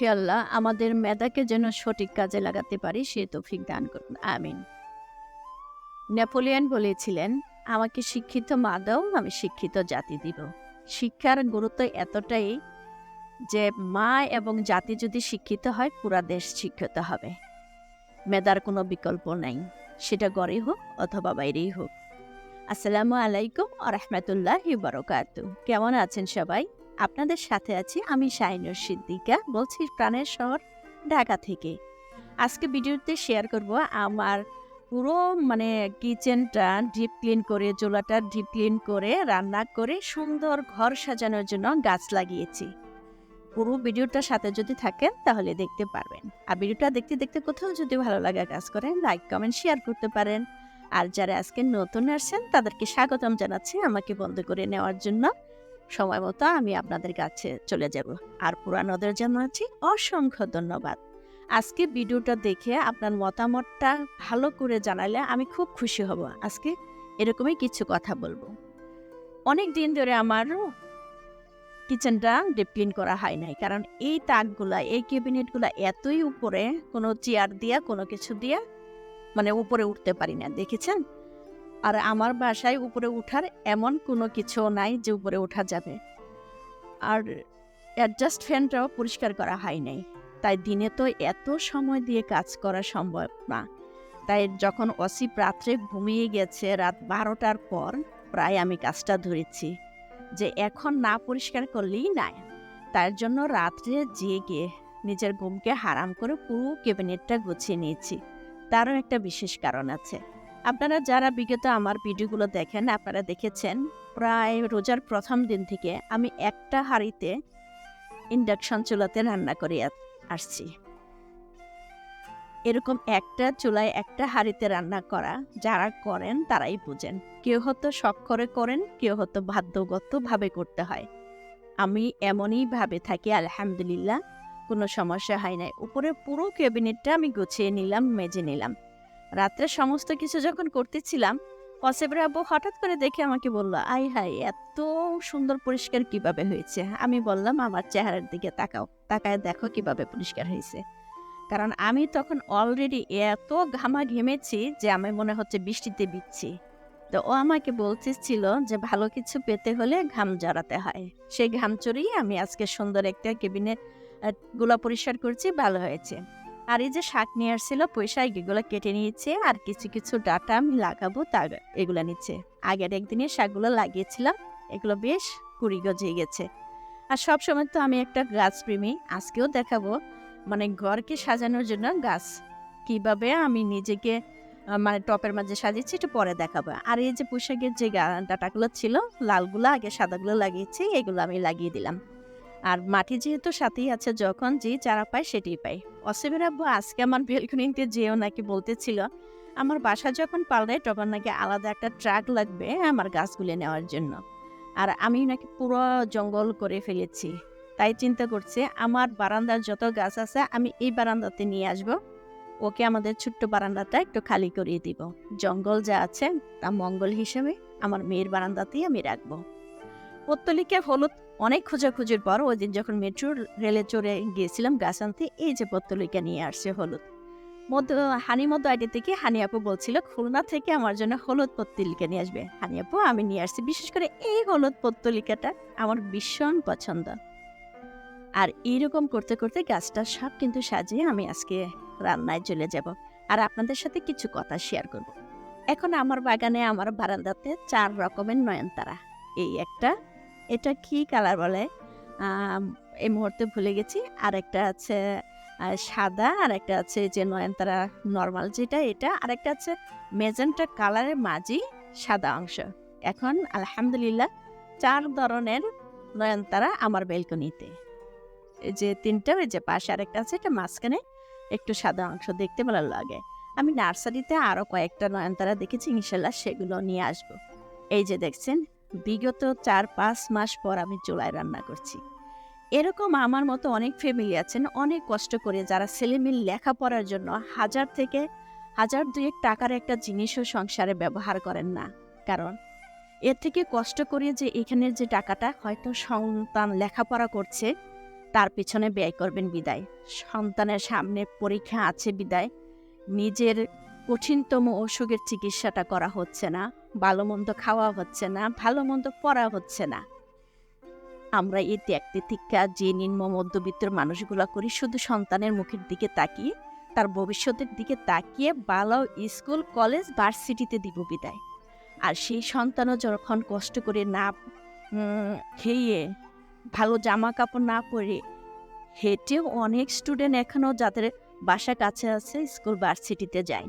হে আল্লাহ, আমাদের মেধাকে যেন সঠিক কাজে লাগাতে পারি, সে তৌফিক দান করুন। আমিন। নেপোলিয়ন বলেছিলেন, আমাকে শিক্ষিত মা দাও, আমি শিক্ষিত জাতি দিব। শিক্ষার গুরুত্ব এতটাই যে মা এবং জাতি যদি শিক্ষিত হয়, পুরা দেশ শিক্ষিত হবে। মেধার কোনো বিকল্প নাই। সেটা গড়ে হোক অথবা বাইরেই হোক। আসসালামু আলাইকুম আ রহমতুল্লাহ বরকাত। কেমন আছেন সবাই? আপনাদের সাথে আছি আমি শাইনুর সিদ্দিকা, বলছি প্রাণের শহর ঢাকা থেকে। আজকে ভিডিওতে শেয়ার করব আমার পুরো মানে কিচেনটা ডিপ ক্লিন করে, চুলাটা ডিপ ক্লিন করে, রান্না করে সুন্দর ঘর সাজানোর জন্য গাছ লাগিয়েছি। পুরো ভিডিওটার সাথে যদি থাকেন তাহলে দেখতে পারবেন। আর ভিডিওটা দেখতে দেখতে কোথাও যদি ভালো লাগা কাজ করেন লাইক কমেন্ট শেয়ার করতে পারেন। আর যারা আজকে নতুন আসছেন, তাদেরকে স্বাগতম জানাচ্ছি আমাকে বন্ধ করে নেওয়ার জন্য। সময় মতো আমি আপনাদের কাছে চলে যাব। আর পুরানোদের জানাচ্ছি অসংখ্য ধন্যবাদ। আজকে ভিডিওটা দেখে আপনার মতামতটা ভালো করে জানালে আমি খুব খুশি হব। আজকে এরকমই কিছু কথা বলব। অনেক দিন ধরে আমার কিচেনটা ডিপ ক্লিন করা হয় নাই। কারণ এই তাকগুলা, এই ক্যাবিনেটগুলা এতই উপরে, কোনো চেয়ার দিয়া, কোনো কিছু দিয়া মানে উপরে উঠতে পারি না, দেখেছেন? আর আমার বাসায় উপরে উঠার এমন কোনো কিছু নাই যে উপরে ওঠা যাবে। আর অ্যাডজাস্ট ফ্যানটাও পরিষ্কার করা হয় নাই। তাই দিনে তো এত সময় দিয়ে কাজ করা সম্ভব না। তাই যখন অসিপ রাত্রে ঘুমিয়ে গেছে রাত বারোটার পর প্রায় আমি কাজটা ধরেছি। যে এখন না পরিষ্কার করলেই নাই। তার জন্য রাত্রে জেগে নিজের ঘুমকে হারাম করে পুরো ক্যাবিনেটটা গুছিয়ে নিয়েছি। তারও একটা বিশেষ কারণ আছে। আপনারা যারা বিগত আমার ভিডিওগুলো দেখেন, আপনারা দেখেছেন, প্রায় রোজার প্রথম দিন থেকে আমি একটা হাঁড়িতে ইন্ডাকশন চুলাতে রান্না করে আসছি। এরকম একটা চুলায় একটা হাঁড়িতে রান্না করা, যারা করেন তারাই বুঝেন। কেউ হয়তো শখ করে করেন, কেউ হয়তো বাধ্যগতভাবে করতে হয়। আমি এমনই ভাবে থাকি, আলহামদুলিল্লাহ। কোনো সমস্যা হয় নাই। উপরে পুরো ক্যাবিনেটটা আমি গুছিয়ে নিলাম, মেজে নিলাম। রাত্রে সমস্ত কিছু যখন করতেছিলাম, কসেবের আব্বু হঠাৎ করে দেখে আমাকে বলল আই হাই এত সুন্দর পরিষ্কার কীভাবে হয়েছে? আমি বললাম, আমার চেহারার দিকে তাকাও, তাকায় দেখো কীভাবে পরিষ্কার হয়েছে। কারণ আমি তখন অলরেডি এত ঘামা ঘেমেছি যে আমি মনে হচ্ছে বৃষ্টিতে বিচ্ছি তো ও আমাকে বলতেছিল যে ভালো কিছু পেতে হলে ঘাম জড়াতে হয়। সেই ঘাম চড়িয়ে আমি আজকে সুন্দর একটা কেবিনেট গুলা পরিষ্কার করছি, ভালো হয়েছে। আর এই যে শাক নিয়ে আসছিল পয়সা এগুলো কেটে নিয়েছে, আর কিছু কিছু ডাটা আমি লাগাবো, তার এগুলো নিচ্ছে। আগের একদিনে শাকগুলো লাগিয়েছিলাম, এগুলো বেশ কুড়ি গজিয়ে গেছে। আর সব সময় তো আমি একটা গাছ প্রেমী, আজকেও দেখাবো। মানে ঘরকে সাজানোর জন্য গাছ, কীভাবে আমি নিজেকে মানে টপের মাঝে সাজিয়েছি, একটু পরে দেখাবো। আর এই যে পোশাকের যে ডাটাগুলো ছিল, লালগুলো, আগে সাদাগুলো লাগিয়েছি, এগুলো আমি লাগিয়ে দিলাম। আর মাটি যেহেতু সাথেই আছে, যখন যে চারা পায় সেটাই পাই অসীমের আব্বু আজকে আমার বেলকুনিতে যেও নাকি বলতেছিল, আমার বাসা যখন পাল্টায় তখন নাকি আলাদা একটা ট্রাক লাগবে আমার গাছগুলি নেওয়ার জন্য। আর আমি নাকি পুরো জঙ্গল করে ফেলেছি। তাই চিন্তা করছে, আমার বারান্দার যত গাছ আছে আমি এই বারান্দাতে নিয়ে আসব। ওকে আমাদের ছোট্ট বারান্দাটা একটু খালি করিয়ে দিব। জঙ্গল যা আছে তা মঙ্গল হিসেবে আমার মেয়ের বারান্দাতেই আমি রাখব। পত্তলিকে হলুদ অনেক খোঁজাখুঁজির পর ওই দিন যখন মেট্রো রেলে চড়ে গিয়েছিলাম গাছ আনতে এই যে পত্তলিকা নিয়ে আসছে হলুদ। মধ্য হানি মধ্য আইডি থেকে হানি আপু বলছিল, খুলনা থেকে আমার জন্য হলুদ পত্তলিকা নিয়ে আসবে। হানি আপু, আমি নিয়ে আসছি। বিশেষ করে এই হলুদ পত্তলিকাটা আমার ভীষণ পছন্দ। আর এইরকম করতে করতে গাছটা সব কিন্তু সাজিয়ে আমি আজকে রান্নায় চলে যাব। আর আপনাদের সাথে কিছু কথা শেয়ার করব। এখন আমার বাগানে, আমার বারান্দাতে চার রকমের নয়নতারা। এই একটা এটা কি কালার বলে? এই মুহূর্তে ভুলে গেছি। আর একটা আছে সাদা আর একটা আছে যে নয়নতারা নর্মাল যেটা এটা আর একটা আছে মেজেন্টা কালারের মাঝি সাদা অংশ। এখন আলহামদুলিল্লাহ চার ধরনের নয়নতারা আমার বেলকনিতে এই যে তিনটা ওই যে পাশে আরেকটা আছে, এটা মাঝখানে একটু সাদা অংশ দেখতে ভালো লাগে। আমি নার্সারিতে আরও কয়েকটা নয়নতারা দেখেছি, ইনশাল্লাহ সেগুলো নিয়ে আসব। এই যে দেখছেন বিগত চার পাঁচ মাস পর আমি চুলায় রান্না করছি। এরকম আমার মতো অনেক ফ্যামিলি আছেন, অনেক কষ্ট করে যারা ছেলেমেয়ে লেখাপড়ার জন্য হাজার থেকে হাজার দুয়েক টাকার একটা জিনিসও সংসারে ব্যবহার করেন না। কারণ এর থেকে কষ্ট করে যে এখানের যে টাকাটা হয়তো সন্তান লেখাপড়া করছে, তার পিছনে ব্যয় করবেন বিদায়। সন্তানের সামনে পরীক্ষা আছে বিদায়। নিজের কঠিনতম অসুখের চিকিৎসাটা করা হচ্ছে না। ভালো মন্দ খাওয়া হচ্ছে না, ভালো মন্দ পড়া হচ্ছে না। আমরা এই ত্যাগ তিতিক্ষা যে নিম্ন মধ্যবিত্তের মানুষগুলো করি, শুধু সন্তানের মুখের দিকে তাকিয়ে, তার ভবিষ্যতের দিকে তাকিয়ে ভালো স্কুল, কলেজ, ভার্সিটিতে দিব বিদায়। আর সেই সন্তানও যখন কষ্ট করে না খেয়ে, ভালো জামা কাপড় না পরে, হেঁটেও অনেক স্টুডেন্ট এখনও যাদের বাসা কাছে আছে, স্কুল, ভার্সিটিতে যায়।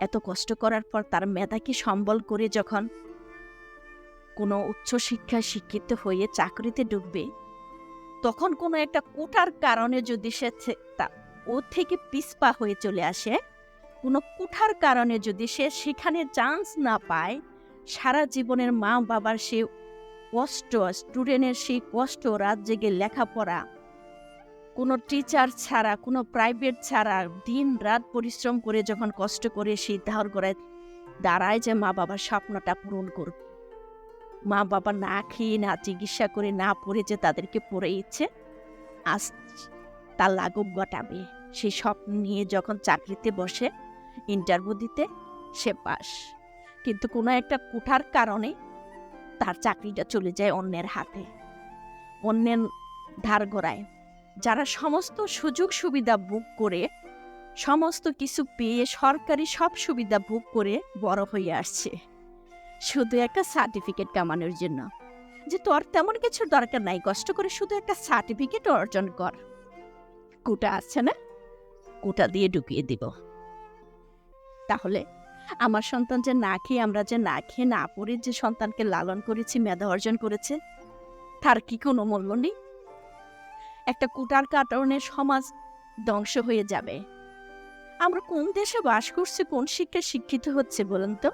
এত কষ্ট করার পর তার মেধাকে সম্বল করে যখন কোনো উচ্চশিক্ষায় শিক্ষিত হয়ে চাকরিতে ঢুকবে তখন কোনো একটা কোটার কারণে যদি সে ও থেকে পিসপা হয়ে চলে আসে, কোনো কুঠার কারণে যদি সে সেখানে চান্স না পায়, সারা জীবনের মা বাবার সে কষ্ট স্টুডেন্টের সেই কষ্ট রাত জেগে লেখাপড়া কোনো টিচার ছাড়া, কোনো প্রাইভেট ছাড়া দিন রাত পরিশ্রম করে যখন কষ্ট করে সেই ধার করে দাঁড়ায় যে মা বাবার স্বপ্নটা পূরণ করবে মা বাবা না খেয়ে, না চিকিৎসা করে, না পড়ে যে তাদেরকে পড়ে ইচ্ছে, আজ তার লাঘব ঘটাবে। সেই স্বপ্ন নিয়ে যখন চাকরিতে বসে ইন্টারভিউ দিতে, সে পাস। কিন্তু কোনো একটা কুঠার কারণে তার চাকরিটা চলে যায় অন্যের হাতে। অন্যের ধার গড়ায়। যারা সমস্ত সুযোগ সুবিধা বুক করে, সমস্ত কিছু পেয়ে সরকারি সব সুবিধা বুক করে বড় হয়ে আসছে। শুধু একটা সার্টিফিকেট কামানোর জন্য। যে তোর তেমন কিছু দরকার নাই, কষ্ট করে শুধু একটা সার্টিফিকেট অর্জন কর। কুটা আছে না? কুটা দিয়ে ঢুকিয়ে দিব। তাহলে আমার সন্তান যে না খেয়ে, আমরা যে না খেয়ে না পড়ে যে সন্তানকে লালন করেছি, মেধা অর্জন করেছে, তার কি কোনো মূল্য নেই? একটা কুটার কারণে সমাজ ধ্বংস হয়ে যাবে। আমরা কোন দেশে বাস করছি, কোন শিক্ষায় শিক্ষিত হচ্ছে বলুন তো?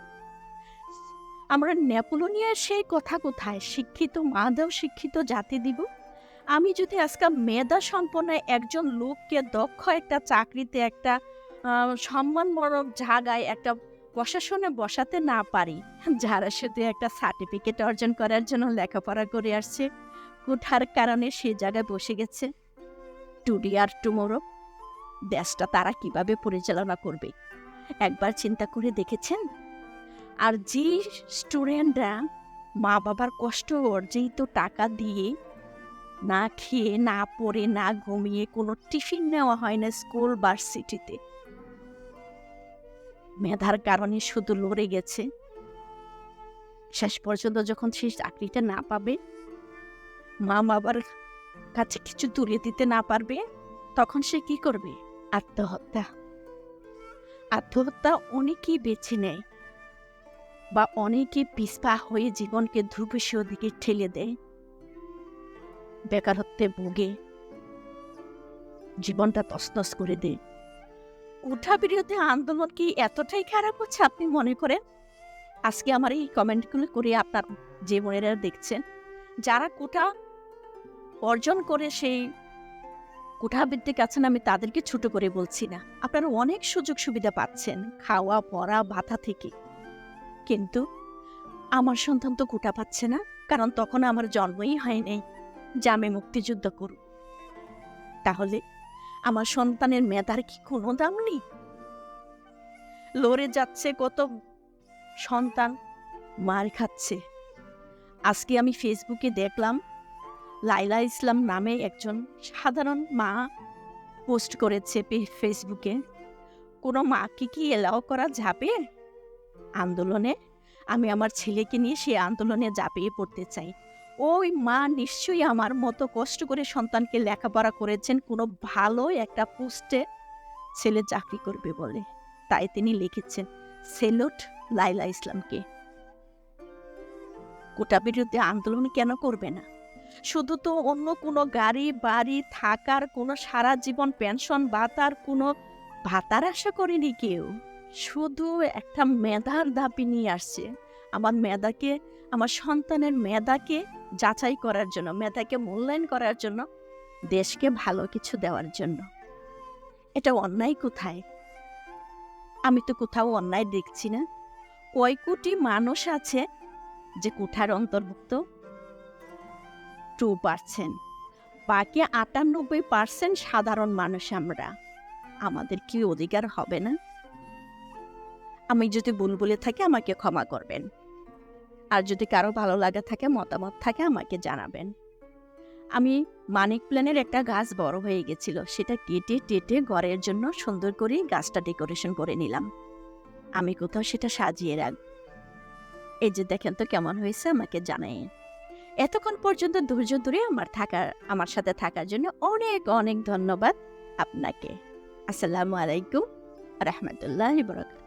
আমরা নেপোলিয়নের সেই কথা কোথায়, শিক্ষিত মাদেও শিক্ষিত জাতি দিব? আমি যদি আজকাল মেধা সম্পন্ন একজন লোককে দক্ষ একটা চাকরিতে একটা সম্মানমূলক জায়গায় একটা প্রশাসনে বসাতে না পারি, যারা শুধু একটা সার্টিফিকেট অর্জন করার জন্য লেখাপড়া করে আসছে কোঠার কারণে সে জায়গায় বসে গেছে। টুডি আর টুমোরো দেশটা তারা কীভাবে পরিচালনা করবে? একবার চিন্তা করে দেখেছেন? আর যে স্টুডেন্টরা মা বাবার কষ্ট অর্জিত টাকা দিয়ে না খেয়ে, না পড়ে, না ঘুমিয়ে কোনো টিফিন নেওয়া হয় না স্কুল ভার্সিটিতে মেধার কারণে শুধু লড়ে গেছে। শেষ পর্যন্ত যখন সে চাকরিটা না পাবে মা বাবার কাছে কিছু তুলে দিতে না পারবে, তখন সে কি করবে? আত্মহত্যা। আত্মহত্যা অনেকেই বেছে নেয় বা অনেকে পিসপা হয়ে জীবনকে ধ্রুবসীয় দিকে ঠেলে দেয়। বেকারত্বে ভোগে, জীবনটা তসনস করে দেয়। উঠা বিরোধী আন্দোলন কি এতটাই খারাপ হচ্ছে আপনি মনে করেন? আজকে আমার এই কমেন্টগুলো করে আপনার যে বোনেরা দেখছেন, যারা কোটা অর্জন করে সেই কোঠাবিদ্যিক আছেন আমি তাদেরকে ছোট করে বলছি না। আপনারা অনেক সুযোগ সুবিধা পাচ্ছেন খাওয়া, পড়া, ভাতা থেকে। কিন্তু আমার সন্তান তো কোটা পাচ্ছে না, কারণ তখন আমার জন্মই হয়নি যে আমি মুক্তিযুদ্ধ করব তাহলে আমার সন্তানের মেধার কি কোনো দাম নেই? লড়ে যাচ্ছে কত সন্তান, মার খাচ্ছে। আজকে আমি ফেসবুকে দেখলাম লাইলা ইসলাম নামে একজন সাধারণ মা পোস্ট করেছে ফেসবুকে। কোনো মাকে কি এলাও করা যাবে? আন্দোলনে? আমি আমার ছেলেকে নিয়ে সে আন্দোলনে ঝাঁপিয়ে পড়তে চাই। ওই মা নিশ্চয়ই আমার মতো কষ্ট করে সন্তানকে লেখাপড়া করেছেন, কোনো ভালো একটা পোস্টে ছেলে চাকরি করবে বলে। তাই তিনি লিখেছেন, সেলুট লাইলা ইসলামকে। কোটা বিরুদ্ধে আন্দোলন কেন করবে না? শুধু তো অন্য কোনো গাড়ি, বাড়ি, থাকার কোনো সারা জীবন পেনশন ভাতার কোনো ভাতার আশা করেনি কেউ। শুধু একটা মেধার দাবি নিয়ে আসছে। আমার মেধাকে, আমার সন্তানের মেধাকে যাচাই করার জন্য, মেধাকে মূল্যায়ন করার জন্য, দেশকে ভালো কিছু দেওয়ার জন্য। এটা অন্যায় কোথায়? আমি তো কোথাও অন্যায় দেখছি না। কয় কোটি মানুষ আছে যে কুঠার অন্তর্ভুক্ত? Two percent. বাকি আটানব্বই পার্সেন্ট সাধারণ মানুষ আমরা। আমাদের কি অধিকার হবে না? আমি যদি ভুল বলে থাকি, আমাকে ক্ষমা করবেন। আর যদি কারও ভালো লাগা থাকে, মতামত থাকে, আমাকে জানাবেন। আমি মানিক প্ল্যানের একটা গাছ বড় হয়ে গেছিল। সেটা কেটে টেটে ঘরের জন্য সুন্দর করে গাছটা ডেকোরেশন করে নিলাম। আমি কোথাও সেটা সাজিয়ে রাখ এই যে দেখেন তো কেমন হয়েছে, আমাকে জানাই এতক্ষণ পর্যন্ত ধৈর্য ধরে আমার থাকার, আমার সাথে থাকার জন্য অনেক অনেক ধন্যবাদ আপনাকে। আসসালামু আলাইকুম, রহমতুল্লাহ বরকাত